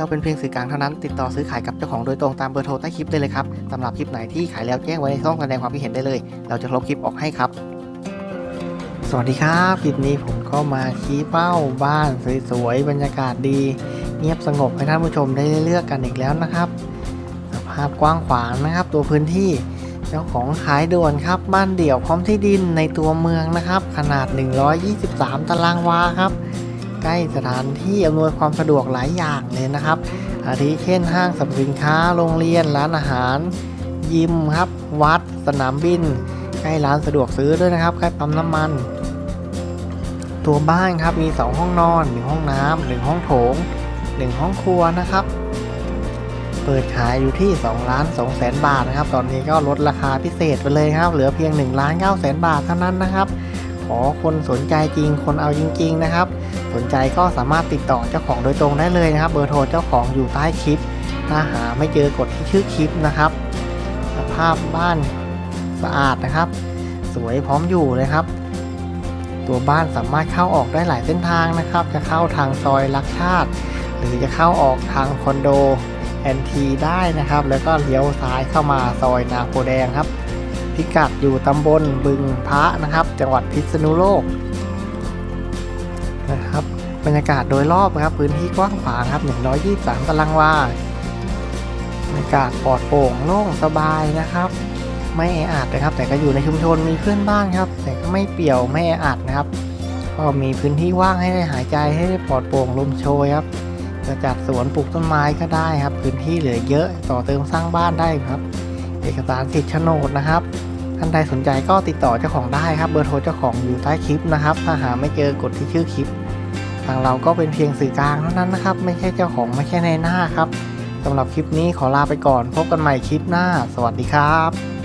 เราเป็นเพียงสื่อกลางเท่านั้น ติดต่อซื้อขายกับเจ้าของโดยตรงตามเบอร์โทรใต้คลิปได้เลยครับสำหรับคลิปไหนที่ขายแล้วแจ้งไว้ในช่องแสดงความคิดเห็นได้เลย เราจะลบคลิปออกให้ครับ สวัสดีครับคลิปนี้ผมก็มาชี้เป้าบ้านสวยๆบรรยากาศดี เงียบสงบให้ท่านผู้ชมได้เลือกกันอีกแล้วนะครับ สภาพกว้างขวางนะครับ ตัวพื้นที่เจ้าของขายด่วนครับบ้านเดี่ยวพร้อมที่ดินในตัวเมืองนะครับ ขนาด 123 ตารางวาครับ ใกล้สถานที่อำนวยความสะดวกหลายอย่างเลยนะครับ อาทิเช่นห้างสรรพสินค้าโรงเรียนร้านอาหาร ยิมครับ วัด สนามบิน ใกล้ร้านสะดวกซื้อด้วยนะครับ ใกล้ปั๊มน้ำมัน ตัวบ้านครับมี 2 ห้องนอน1ห้องน้ำ1ห้องโถง1ห้องครัวนะครับ เปิดขายอยู่ที่2ล้าน2แสนบาทนะครับ ตอนนี้ก็ลดราคาพิเศษไปเลยครับ เหลือเพียง1ล้าน9แสนบาทเท่านั้นนะครับ อคนสนใจจริง คนเอาจริง ๆ นะครับ สนใจก็สามารถติดต่อเจ้าของโดยตรงได้เลยนะครับ เบอร์โทรเจ้าของอยู่ใต้คลิป ถ้าหาไม่เจอกดที่ชื่อคลิปนะครับ สภาพบ้านสะอาดนะครับ สวยพร้อมอยู่เลยครับ ตัวบ้านสามารถเข้าออกได้หลายเส้นทางนะครับ จะเข้าทางซอยรักชาติ หรือจะเข้าออกทางคอนโดแอนทีได้นะครับ แล้วก็เลี้ยวซ้ายเข้ามาซอยนาโพแดงครับ พิกัดอยู่ตำบลบึงพระนะครับ จังหวัดพิษณุโลกนะครับบรรยากาศโดยรอบนะครับ พื้นที่กว้างขวางครับ 123 ตารางวาบรรยากาศปลอดโปร่งโล่งสบายนะครับ ไม่แออัดนะครับ แต่ก็อยู่ในชุมชนมีเพื่อนบ้านครับ แต่ก็ไม่เปี่ยวไม่แออัดนะครับ ก็มีพื้นที่ว่างให้ได้หายใจให้ได้ปลอดโปร่งลมโชยครับจะจัดสวนปลูกต้นไม้ก็ได้ครับ พื้นที่เหลือเยอะต่อเติมสร้างบ้านได้ครับ เอกสารสิทธิ์โฉนดนะครับ ท่านใดสนใจก็ติดต่อเจ้าของได้ครับเบอร์โทรเจ้าของอยู่ใต้คลิปนะครับ ถ้าหาไม่เจอกดที่ชื่อคลิป ทางเราก็เป็นเพียงสื่อกลางเท่านั้นนะครับ ไม่ใช่เจ้าของไม่ใช่ในหน้าครับสำหรับคลิปนี้ขอลาไปก่อน พบกันใหม่คลิปหน้า สวัสดีครับ